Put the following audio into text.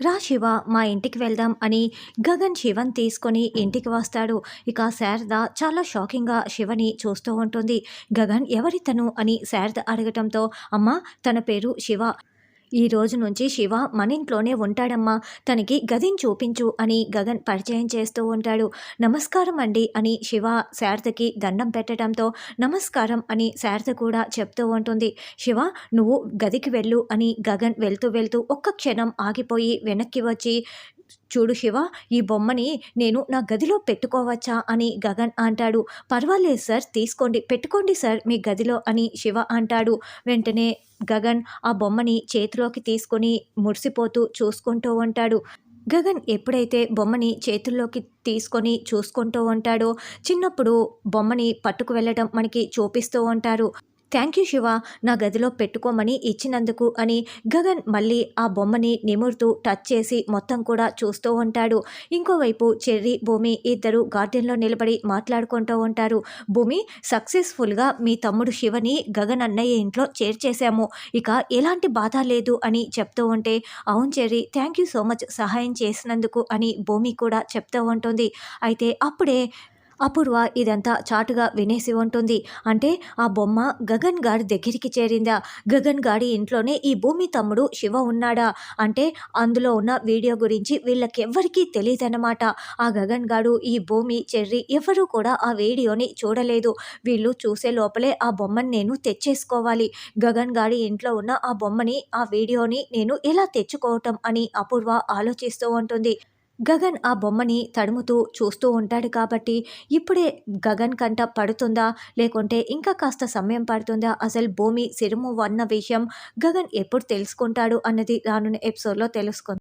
రా శివ మా ఇంటికి వెళ్దాం అని గగన్ శివన్ తీసుకొని ఇంటికి వస్తాడు. ఇక శారద చాలా షాకింగ్గా శివని చూస్తూ ఉంటుంది. గగన్ ఎవరి తను అని శారద అడగటంతో అమ్మ తన పేరు శివ. ఈ రోజు నుంచి శివ మన ఇంట్లోనే ఉంటాడమ్మా. తనకి గదిని చూపించు అని గగన్ పరిచయం చేస్తూ ఉంటాడు. నమస్కారం అండి అని శివ శారదకి దండం పెట్టడంతో నమస్కారం అని శారద కూడా చెప్తూ ఉంటుంది. శివ నువ్వు గదికి వెళ్ళు అని గగన్ వెళ్తూ వెళ్తూ ఒక్క క్షణం ఆగిపోయి వెనక్కి వచ్చి చూడు శివ ఈ బొమ్మని నేను నా గదిలో పెట్టుకోవచ్చా అని గగన్ అంటాడు. పర్వాలేదు సార్ తీసుకోండి పెట్టుకోండి సార్ మీ గదిలో అని శివ అంటాడు. వెంటనే గగన్ ఆ బొమ్మని చేతిలోకి తీసుకొని మురిసిపోతూ చూసుకుంటూ ఉంటాడు. గగన్ ఎప్పుడైతే బొమ్మని చేతుల్లోకి తీసుకొని చూసుకుంటూ ఉంటాడో చిన్నప్పుడు బొమ్మని పట్టుకు వెళ్ళడం మనకి చూపిస్తూ ఉంటారు. థ్యాంక్ యూ శివ నా గదిలో పెట్టుకోమని ఇచ్చినందుకు అని గగన్ మళ్ళీ ఆ బొమ్మని నిమురుతూ టచ్ చేసి మొత్తం కూడా చూస్తూ ఉంటాడు. ఇంకోవైపు చెర్రీ భూమి ఇద్దరు గార్డెన్లో నిలబడి మాట్లాడుకుంటూ ఉంటారు. భూమి సక్సెస్ఫుల్గా మీ తమ్ముడు శివని గగన్ అన్నయ్య ఇంట్లో చేర్చేశాము. ఇక ఎలాంటి బాధ లేదు అని చెప్తూ ఉంటే అవును Cherry thank you so much సహాయం చేసినందుకు అని భూమి కూడా చెప్తూ ఉంటుంది. అయితే అప్పుడే అపూర్వ ఇదంతా చాటుగా వినేసి ఉంటుంది. అంటే ఆ బొమ్మ గగన్ గాడి దగ్గరికి చేరిందా? గగన్ గాడి ఇంట్లోనే ఈ భూమి తమ్ముడు శివ ఉన్నాడా? అంటే అందులో ఉన్న వీడియో గురించి వీళ్ళకెవ్వరికీ తెలియదన్నమాట. ఆ గగన్ గాడు ఈ భూమి చెర్రి ఎవరూ కూడా ఆ వీడియోని చూడలేదు. వీళ్ళు చూసే లోపలే ఆ బొమ్మని నేను తెచ్చేసుకోవాలి. గగన్ గాడి ఇంట్లో ఉన్న ఆ బొమ్మని ఆ వీడియోని నేను ఎలా తెచ్చుకోవటం అని అపూర్వ ఆలోచిస్తూ ఉంటుంది. గగన్ ఆ బొమ్మని తడుముతూ చూస్తూ ఉంటాడు కాబట్టి ఇప్పుడే గగన్ కంట పడుతుందా? లేకుంటే ఇంకా కాస్త సమయం పడుతుందా? అసలు భూమి సిరుము అన్న విషయం గగన్ ఎప్పుడు తెలుసుకుంటాడు అన్నది రానున్న ఎపిసోడ్లో తెలుసుకుంది.